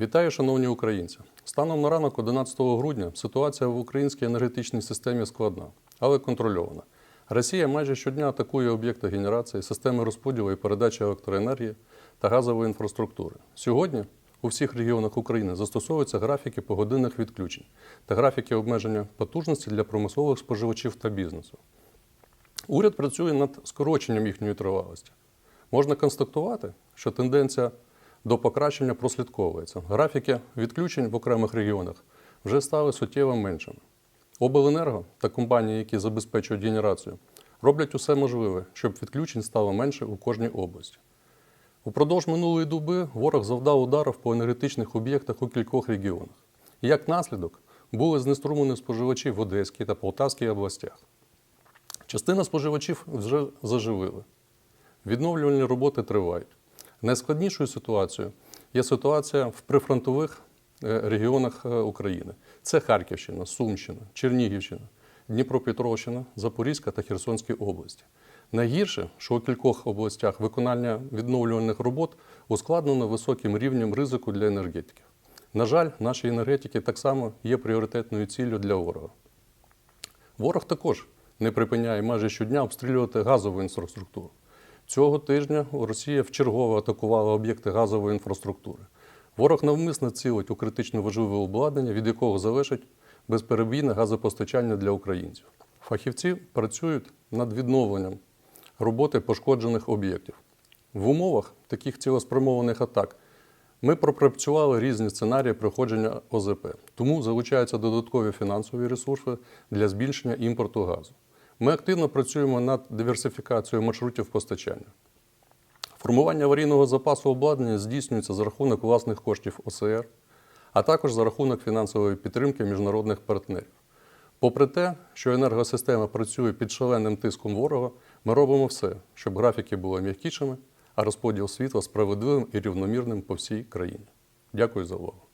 Вітаю, шановні українці! Станом на ранок 11 грудня ситуація в українській енергетичній системі складна, але контрольована. Росія майже щодня атакує об'єкти генерації, системи розподілу і передачі електроенергії та газової інфраструктури. Сьогодні у всіх регіонах України застосовуються графіки погодинних відключень та графіки обмеження потужності для промислових споживачів та бізнесу. Уряд працює над скороченням їхньої тривалості. Можна констатувати, що тенденція до покращення прослідковується. Графіки відключень в окремих регіонах вже стали суттєво меншими. Обленерго та компанії, які забезпечують генерацію, роблять усе можливе, щоб відключень стало менше у кожній області. Упродовж минулої доби ворог завдав ударів по енергетичних об'єктах у кількох регіонах. Як наслідок були знеструмлені споживачі в Одеській та Полтавській областях. Частина споживачів вже заживили. Відновлювальні роботи тривають. Найскладнішою ситуацією є ситуація в прифронтових е, регіонах е, України. Це Харківщина, Сумщина, Чернігівщина, Дніпропетровщина, Запорізька та Херсонські області. Найгірше, що у кількох областях виконання відновлювальних робот ускладнено високим рівнем ризику для енергетиків. На жаль, наші енергетики так само є пріоритетною ціллю для ворога. Ворог також не припиняє майже щодня обстрілювати газову інфраструктуру. Цього тижня Росія вчергово атакувала об'єкти газової інфраструктури. Ворог навмисно цілить у критично важливе обладнання, від якого залежить безперебійне газопостачання для українців. Фахівці працюють над відновленням роботи пошкоджених об'єктів. В умовах таких цілеспрямованих атак ми пропрацювали різні сценарії проходження ОЗП, тому залучаються додаткові фінансові ресурси для збільшення імпорту газу. Ми активно працюємо над диверсифікацією маршрутів постачання. Формування аварійного запасу обладнання здійснюється за рахунок власних коштів ОСР, а також за рахунок фінансової підтримки міжнародних партнерів. Попри те, що енергосистема працює під шаленим тиском ворога, ми робимо все, щоб графіки були м'якішими, а розподіл світла справедливим і рівномірним по всій країні. Дякую за увагу.